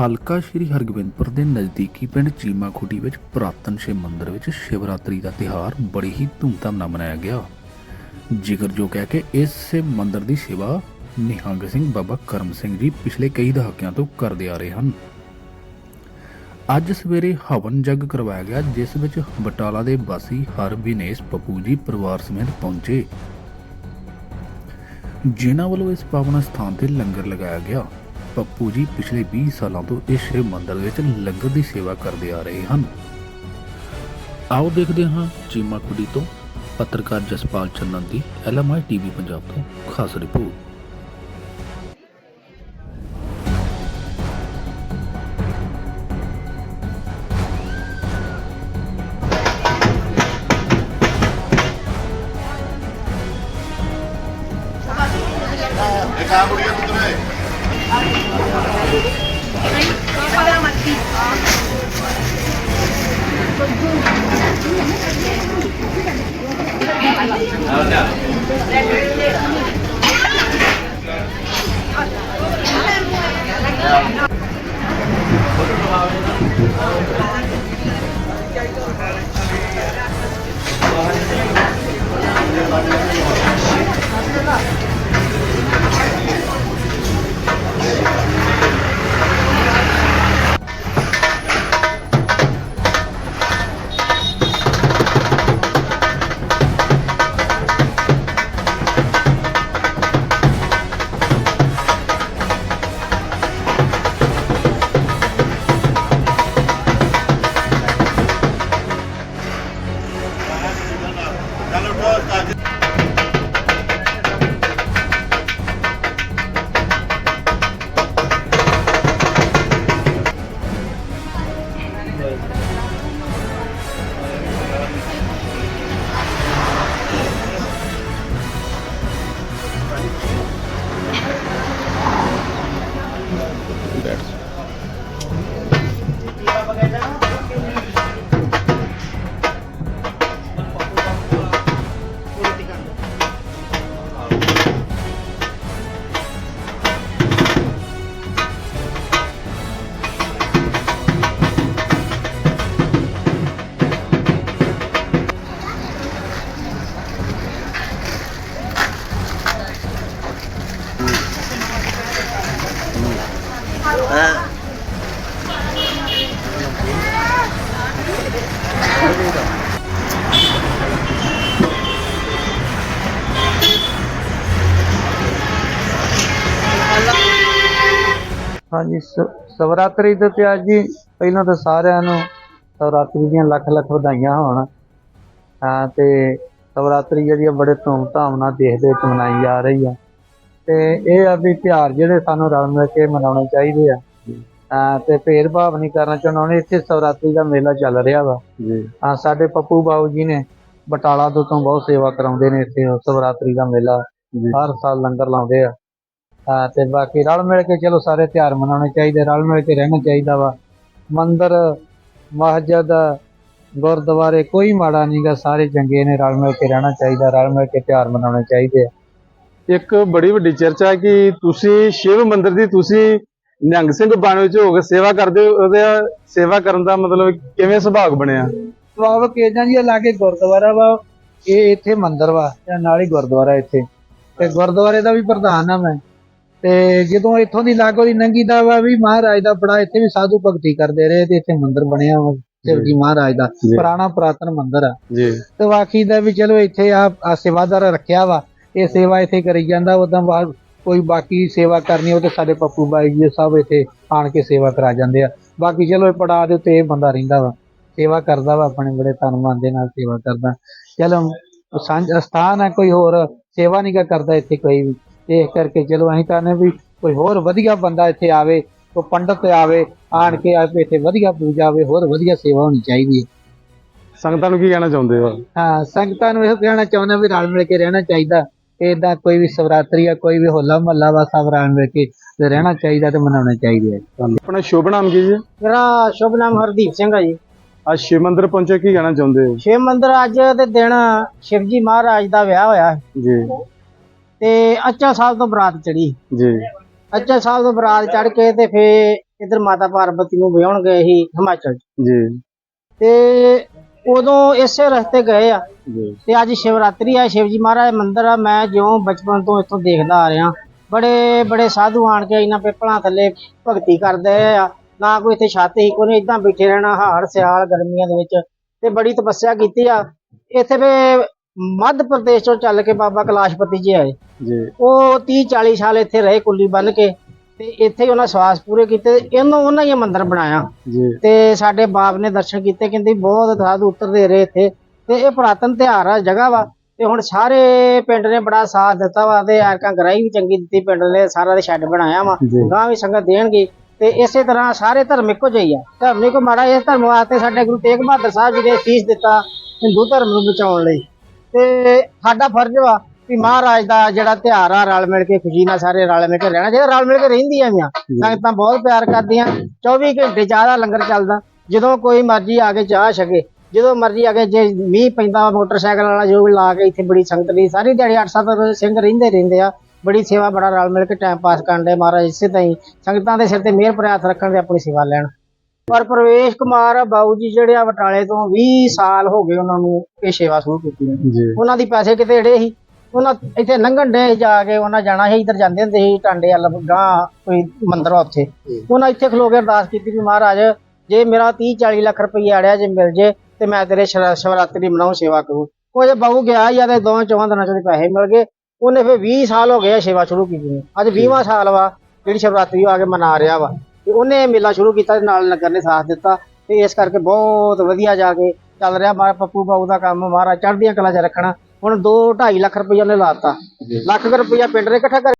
ਹਲਕਾ ਸ਼੍ਰੀ ਹਰਗੋਬਿੰਦਪੁਰ ਦੇ ਨਜ਼ਦੀਕੀ ਪਿੰਡ ਚੀਮਾ ਖੁੱਡੀ ਵਿੱਚ ਪੁਰਾਤਨ ਸ਼ਿਵ ਮੰਦਿਰ ਵਿੱਚ ਸ਼ਿਵਰਾਤਰੀ ਦਾ ਤਿਉਹਾਰ ਬੜੀ ਹੀ ਧੂਮਧਾਮ ਨਾਲ ਮਨਾਇਆ ਗਿਆ। ਜ਼ਿਕਰਯੋਗ ਹੈ ਕਿ ਇਸ ਸ਼ਿਵ ਮੰਦਿਰ ਦੀ ਸੇਵਾ ਨਿਹੰਗ ਸਿੰਘ ਬਾਬਾ ਕਰਮ ਸਿੰਘ ਜੀ ਪਿਛਲੇ ਕਈ ਦਹਾਕਿਆਂ ਤੋਂ ਕਰਦੇ ਆ ਰਹੇ ਹਨ। ਅੱਜ ਸਵੇਰੇ ਹਵਨ ਜਗ ਕਰਵਾਇਆ ਗਿਆ, ਜਿਸ ਵਿੱਚ ਬਟਾਲਾ ਦੇ ਵਾਸੀ ਹਰ ਵਿਨੇਸ਼ ਪਪੂ ਜੀ ਪਰਿਵਾਰ ਸਮੇਤ ਪਹੁੰਚੇ। ਜਿਨ੍ਹਾਂ ਵੱਲੋਂ ਇਸ ਪਾਵਨ ਸਥਾਨ ਤੇ ਲੰਗਰ ਲਗਾਇਆ ਗਿਆ। ਪੱਪੂ ਜੀ ਪਿਛਲੇ 20 ਸਾਲਾਂ ਤੋਂ ਇਸ ਸ਼ਿਵ ਮੰਦਿਰ ਵਿੱਚ ਲੰਗਰ ਦੀ ਸੇਵਾ ਕਰਦੇ ਆ ਰਹੇ ਹਨ। ਆਓ ਦੇਖਦੇ ਹਾਂ ਚੀਮਾ ਕੁੜੀ ਤੋਂ ਪੱਤਰਕਾਰ ਜਸਪਾਲ ਚੰਨਨ ਦੀ ਐਲਐਮਆਈ ਟੀਵੀ ਪੰਜਾਬ ਤੋਂ ਖਾਸ ਰਿਪੋਰਟ। ਹਾਂਜੀ ਸਵਰਾਤਰੀ ਦੇ ਤੇ ਅੱਜ ਜੀ ਪਹਿਲਾਂ ਤਾਂ ਸਾਰਿਆਂ ਨੂੰ ਸਵਰਾਤਰੀ ਦੀਆਂ ਲੱਖ ਲੱਖ ਵਧਾਈਆਂ ਹੋਣ। ਹਾਂ ਤੇ ਸਵਰਾਤਰੀ ਜਿਹੜੀ ਆ ਬੜੇ ਧੂਮ-ਧਾਮ ਨਾਲ ਦੇਸ਼ ਦੇ ਵਿੱਚ ਮਨਾਈ ਜਾ ਰਹੀ ਆ। ਤੇ ਇਹ ਆ ਵੀ ਤਿਉਹਾਰ ਜਿਹੜੇ ਸਾਨੂੰ ਰਲ ਮਿਲ ਕੇ ਮਨਾਉਣੇ ਚਾਹੀਦੇ ਆ। ਹਾਂ ਤੇ ਭੇਦਭਾਵ ਨਹੀਂ ਕਰਨਾ ਚਾਹੁੰਦੇ। ਇੱਥੇ ਸਵਰਾਤਰੀ ਦਾ ਮੇਲਾ ਚੱਲ ਰਿਹਾ ਵਾ। ਜੀ। ਹਾਂ ਸਾਡੇ ਪੱਪੂ ਬਾਬੂ ਜੀ ਨੇ ਬਟਾਲਾ ਤੋਂ ਤੋਂ ਬਹੁਤ ਸੇਵਾ ਕਰਾਉਂਦੇ ਨੇ ਇੱਥੇ। ਸਵਰਾਤਰੀ ਦਾ ਮੇਲਾ ਹਰ ਸਾਲ ਲੰਗਰ ਲਾਉਂਦੇ ਆ। ਤੇ ਬਾਕੀ ਰਲ ਮਿਲ ਕੇ ਚਲੋ ਸਾਰੇ ਤਿਉਹਾਰ ਮਨਾਉਣੇ ਚਾਹੀਦੇ ਰਲ ਮਿਲ ਕੇ ਰਹਿਣਾ ਚਾਹੀਦਾ ਵਾ। ਮੰਦਿਰ ਮਸਜਿਦ ਗੁਰਦੁਆਰੇ ਕੋਈ ਮਾੜਾ ਨਹੀਂਗਾ ਸਾਰੇ ਚੰਗੇ ਨੇ ਰਲ ਮਿਲ ਕੇ ਰਹਿਣਾ ਚਾਹੀਦਾ ਰਲ ਮਿਲ ਕੇ ਤਿਉਹਾਰ ਮਨਾਉਣੇ ਚਾਹੀਦੇ ਆ। ਇੱਕ ਬੜੀ ਵੱਡੀ ਚਰਚਾ ਹੈ ਕਿ ਤੁਸੀਂ ਸ਼ਿਵ ਮੰਦਿਰ ਦੀ ਤੁਸੀਂ ਨਿਹੰਗ ਸਿੰਘ ਬਾਣੇ ਵਿੱਚ ਹੋ ਕੇ ਸੇਵਾ ਕਰਦੇ ਹੋ ਉਹਦੇ ਸੇਵਾ ਕਰਨ ਦਾ ਮਤਲਬ ਕਿਵੇਂ ਸੁਭਾਗ ਬਣਿਆ? ਬਾਬਾ ਕੇਜਾਂ ਜੀ ਲਾਗੇ ਗੁਰਦੁਆਰਾ ਵਾ ਇਹ ਇੱਥੇ ਮੰਦਿਰ ਵਾ ਤੇ ਨਾਲ ਹੀ ਗੁਰਦੁਆਰਾ ਇੱਥੇ। ਤੇ ਗੁਰਦੁਆਰੇ ਦਾ ਵੀ ਪ੍ਰਧਾਨ ਆ ਮੈਂ। ਤੇ ਜਦੋਂ ਇੱਥੋਂ ਦੀ ਲਾਗੋ ਦੀ ਨੰਗੀ ਦਾ ਵਾ ਵੀ ਮਹਾਰਾਜ ਦਾ ਬੜਾ ਇੱਥੇ ਵੀ ਸਾਧੂ ਭਗਤੀ ਕਰਦੇ ਰਹੇ ਤੇ ਇੱਥੇ ਮੰਦਿਰ ਬਣਿਆ ਵਾ ਸ਼ਿਵਜੀ ਮਹਾਰਾਜ ਦਾ ਜੀ। ਪੁਰਾਣਾ ਪੁਰਾਤਨ ਮੰਦਿਰ ਆ। ਜੀ। ਤੇ ਬਾਕੀ ਦਾ ਵੀ ਚਲੋ ਇੱਥੇ ਆ ਆ ਸੇਵਾਦਾਰ ਰੱਖਿਆ ਵਾ ਇਹ ਸੇਵਾ ਇੱਥੇ ਕਰੀ ਜਾਂਦਾ ਉਦਾਂ ਬਾਅਦ ਕੋਈ ਬਾਕੀ ਸੇਵਾ ਕਰਨੀ ਉਹ ਤੇ ਸਾਡੇ ਪੱਪੂ ਬਾਈ ਜੀ ਸਭ ਇੱਥੇ ਆਣ ਕੇ ਸੇਵਾ ਕਰਾ ਜਾਂਦੇ ਆ। ਬਾਕੀ ਚਲੋ ਇਹ ਪੜਾ ਦੇ ਉੱਤੇ ਇਹ ਬੰਦਾ ਰਹਿੰਦਾ ਵਾ ਸੇਵਾ ਕਰਦਾ ਵਾ ਆਪਣੇ ਬੜੇ ਤਨ ਮਨ ਦੇ ਨਾਲ ਸੇਵਾ ਕਰਦਾ। ਚਲੋ ਸਾਂਝ ਸਥਾਨ ਹੈ ਕੋਈ ਹੋਰ ਸੇਵਾ ਨਹੀਂ ਕਰਦਾ ਇੱਥੇ ਕੋਈ ਵੀ। ਇਸ ਕਰਕੇ ਚਲੋ ਅਸੀਂ ਤਾਂ ਨੇ ਵੀ ਕੋਈ ਹੋਰ ਵਧੀਆ ਬੰਦਾ ਇੱਥੇ ਆਵੇ ਕੋਈ ਪੰਡਤ ਆਵੇ ਆਣ ਕੇ ਆਵੇ ਇੱਥੇ ਵਧੀਆ ਪੂਜਾ ਆਵੇ ਹੋਰ ਵਧੀਆ ਸੇਵਾ ਹੋਣੀ ਚਾਹੀਦੀ ਹੈ। ਸੰਗਤਾਂ ਨੂੰ ਕੀ ਕਹਿਣਾ ਚਾਹੁੰਦੇ ਹੋ? ਹਾਂ ਸੰਗਤਾਂ ਨੂੰ ਇਹ ਕਹਿਣਾ ਚਾਹੁੰਦਾ ਵੀ ਰਲ ਮਿਲ ਕੇ ਰਹਿਣਾ ਚਾਹੀਦਾ। ਏਦਾਂ ਕੋਈ ਵੀ ਸਵਰਾਤਰੀ ਆ ਕੋਈ ਵੀ ਹੋਲਾ ਮਹੱਲਾ ਵਾ ਸਭ ਰਲ ਮਿਲ ਕੇ ਤੇ ਰਹਿਣਾ ਚਾਹੀਦਾ ਤੇ ਮਨਾਉਣਾ ਚਾਹੀਦਾ ਹੈ। ਆਪਣਾ ਸ਼ੁਭ ਨਾਮ ਕੀ ਜੀ? ਮੇਰਾ ਸ਼ੁਭ ਨਾਮ ਹਰਦੀਪ ਸਿੰਘ ਹੈ ਜੀ। ਅੱਜ ਸ਼ਿਵ ਮੰਦਿਰ ਪਹੁੰਚੇ ਕੀ ਕਹਿਣਾ ਚਾਹੁੰਦੇ ਹੋ? ਸ਼ਿਵ ਮੰਦਿਰ ਅੱਜ ਦੇ ਦਿਨ ਸ਼ਿਵਜੀ ਮਹਾਰਾਜ ਦਾ ਵਿਆਹ ਹੋਇਆ। ਜੀ। ਤੇ ਅੱਚਾ ਸਾਹਿਬ ਤੋਂ ਬਰਾਤ ਚੜੀ। ਜੀ। ਅੱਚਾ ਸਾਹਿਬ ਤੋਂ ਬਰਾਤ ਚੜ ਕੇ ਤੇ ਫੇ ਇੱਧਰ ਮਾਤਾ ਪਾਰਵਤੀ ਨੂੰ ਵਿਆਹਣ ਗਏ ਸੀ ਹਿਮਾਚਲ ਜੀ। ਤੇ ਉਦੋਂ ਇਸੇ ਰਸਤੇ ਗਏ ਆ। ਜੀ। ਤੇ ਅੱਜ ਸ਼ਿਵਰਾਤਰੀ ਆ। ਸ਼ਿਵਜੀ ਮਹਾਰਾਜ ਮੰਦਿਰ ਆ। ਮੈਂ ਜਿਉਂ ਬਚਪਨ ਤੋਂ ਇੱਥੋਂ ਦੇਖਦਾ ਆ ਰਿਹਾ। ਬੜੇ ਬੜੇ ਸਾਧੂ ਆਣ ਕੇ ਇਹਨਾਂ ਪਿੱਪਲਾਂ ਥੱਲੇ ਭਗਤੀ ਕਰਦੇ ਆ। ਨਾ ਕੋਈ ਇੱਥੇ ਛੱਤ ਹੀ ਕੋਈ ਇਦਾਂ ਬੈਠੇ ਰਹਿਣਾ ਹਾੜ ਸਿਆਲ ਗਰਮੀਆਂ ਦੇ ਵਿੱਚ। ਤੇ ਬੜੀ ਤਪੱਸਿਆ ਕੀਤੀ ਆ। ਇੱਥੇ ਵੀ ਮੱਧ ਪ੍ਰਦੇਸ਼ ਤੋਂ ਚੱਲ ਕੇ ਬਾਬਾ ਕੈਲਾਸ਼ਪਤੀ ਜੀ ਆਏ। ਜੀ। ਉਹ 30 40 ਸਾਲ ਇੱਥੇ ਰਹੇ ਕੁੱਲੀ ਬੰਨ ਕੇ ਤੇ ਇੱਥੇ ਹੀ ਉਹਨਾਂ ਸਵਾਸ ਪੂਰੇ ਕੀਤੇ ਇਹਨੂੰ ਉਹਨਾਂ ਹੀ ਇਹ ਮੰਦਿਰ ਬਣਾਇਆ। ਜੀ। ਤੇ ਸਾਡੇ ਬਾਪ ਨੇ ਦਰਸ਼ਨ ਕੀਤੇ ਕਹਿੰਦੇ ਬਹੁਤ ਸਾਧੂ ਉਤਰਦੇ ਰਹੇ ਇੱਥੇ। ਤੇ ਇਹ ਪੁਰਾਤਨ ਤਿਉਹਾਰ ਆ ਜਗ੍ਹਾ ਵਾ। ਤੇ ਹੁਣ ਸਾਰੇ ਪਿੰਡ ਨੇ ਬੜਾ ਸਾਥ ਦਿੱਤਾ ਵਾ ਤੇ ਐਰਕਾਂ ਗਰਾਈ ਵੀ ਚੰਗੀ ਦਿੱਤੀ ਪਿੰਡ ਨੇ ਸਾਰਾ ਦੇ ਸ਼ੈੱਡ ਬਣਾਇਆ ਵਾ ਗਾਂ ਵੀ ਸੰਗਤ ਦੇਣਗੇ। ਤੇ ਇਸੇ ਤਰ੍ਹਾਂ ਸਾਰੇ ਧਰਮ ਇੱਕੋ ਜਿਹੇ ਆ। ਧਰਮ ਨਹੀਂ ਕੋ ਮਾੜਾ ਇਸ ਧਰਮ ਵਾਸਤੇ ਸਾਡੇ ਗੁਰੂ ਤੇਗ ਬਹਾਦਰ ਸਾਹਿਬ ਜੀ ਨੇ ਫੀਸ ਦਿੱਤਾ ਹਿੰਦੂ ਧਰਮ ਨੂੰ ਬਚਾਉਣ ਲਈ। ਤੇ ਸਾਡਾ ਫਰਜ਼ ਵਾ ਵੀ ਮਹਾਰਾਜ ਦਾ ਜਿਹੜਾ ਤਿਉਹਾਰ ਆ ਰਲ ਮਿਲ ਕੇ ਖੁਸ਼ੀ ਨਾਲ ਸਾਰੇ ਰਲ ਮਿਲ ਕੇ ਰਹਿਣਾ ਚਾਹੀਦਾ ਰਲ ਮਿਲ ਕੇ ਰਹਿੰਦੀਆਂ ਵੀਆਂ ਸੰਗਤਾਂ ਬਹੁਤ ਪਿਆਰ ਕਰਦੀਆਂ 24 ਘੰਟੇ ਜ਼ਿਆਦਾ ਲੰਗਰ ਚੱਲਦਾ ਜਦੋਂ ਕੋਈ ਮਰਜ਼ੀ ਆ ਕੇ ਚਾਹ ਛਕੇ ਜਦੋਂ ਮਰਜ਼ੀ ਆ ਕੇ ਜੇ ਮੀਂਹ ਪੈਂਦਾ ਵਾ, ਮੋਟਰਸਾਈਕਲ ਵਾਲਾ ਜੋ ਵੀ ਲਾ ਕੇ ਇੱਥੇ ਬੜੀ ਸੰਗਤ ਲਈ ਸਾਰੀ ਦਿਹਾੜੀ 8-7 ਸਿੰਘ ਰਹਿੰਦੇ ਰਹਿੰਦੇ ਆ ਬੜੀ ਸੇਵਾ ਬੜਾ ਰਲ ਮਿਲ ਕੇ ਟਾਈਮ ਪਾਸ ਕਰਨ ਦੇ ਮਹਾਰਾਜ ਇਸੇ ਹੀ ਸੰਗਤਾਂ ਦੇ ਸਿਰ ਤੇ ਮਿਹਰ ਪ੍ਰਿਆਸ ਰੱਖਣ ਤੇ ਆਪਣੀ ਸੇਵਾ ਲੈਣ। ਪਰ ਪ੍ਰਵੇਸ਼ ਕੁਮਾਰ ਬਾਊ ਜੀ ਜਿਹੜੇ ਆ ਬਟਾਲੇ ਤੋਂ 20 ਸਾਲ ਹੋ ਗਏ ਉਹਨਾਂ ਨੂੰ ਇਹ ਸੇਵਾ ਸ਼ੁਰੂ ਕੀਤੀ ਨੂੰ। ਉਹਨਾਂ ਦੀ ਪੈਸੇ ਕਿਤੇ ਏੜੇ ਸੀ ਉਹਨਾਂ ਇੱਥੇ ਲੰਘਣ ਦੇ ਜਾ ਕੇ ਉਹਨਾਂ ਜਾਣਾ ਸੀ ਇੱਧਰ ਜਾਂਦੇ ਹੁੰਦੇ ਸੀ ਟਾਂਡੇ ਵੱਲ ਗਾਂ ਕੋਈ ਮੰਦਿਰ ਆ ਉੱਥੇ। ਉਹਨਾਂ ਇੱਥੇ ਖਲੋ ਕੇ ਅਰਦਾਸ ਕੀਤੀ ਵੀ ਮਹਾਰਾਜ ਜੇ ਮੇਰਾ 30 40 ਲੱਖ ਰੁਪਏ ਆੜਿਆ ਜੇ ਮਿਲ ਜੇ ਤੇ ਮੈਂ ਤੇਰੇ ਸ਼ਿਵ- ਸ਼ਿਵਰਾਤਰੀ ਮਨਾਉ ਸੇਵਾ ਕਰੂੰ। ਉਹ ਜੇ ਬਾਹੂ ਗਿਆ ਜਾਂ ਤੇ ਦੋ ਚੌਂ ਦਿਨਾਂ ਚ ਉਹਦੇ ਪੈਸੇ ਮਿਲ ਗਏ। ਉਹਨੇ ਫਿਰ 20 ਸਾਲ ਹੋ ਗਏ ਆ ਸੇਵਾ ਸ਼ੁਰੂ ਕੀਤੀ ਨੂੰ। ਅੱਜ 20ਵਾਂ ਸਾਲ ਵਾ ਜਿਹੜੀ ਸ਼ਿਵਰਾਤਰੀ ਆ ਕੇ ਮਨਾ ਰਿਹਾ ਵਾ। ਤੇ ਉਹਨੇ ਮੇਲਾ ਸ਼ੁਰੂ ਕੀਤਾ ਤੇ ਨਾਲ ਨਗਰ ਨੇ ਸਾਥ ਦਿੱਤਾ ਤੇ ਇਸ ਕਰਕੇ ਬਹੁਤ ਵਧੀਆ ਜਾ ਕੇ ਚੱਲ ਰਿਹਾ। ਮਾਰਾ ਪੱਪੂ ਬਾਊ ਦਾ ਕੰਮ ਮਹਾਰਾਜ ਚੜ੍ਹਦੀਆਂ ਕਲਾ 'ਚ ਰੱਖਣਾ। ਹੁਣ 2 2.5 ਲੱਖ ਰੁਪਈਆ ਉਹਨੇ ਲਾਤਾ ਲੱਖ ਰੁਪਈਆ ਪਿੰਡ ਨੇ ਇਕੱਠਾ ਕਰ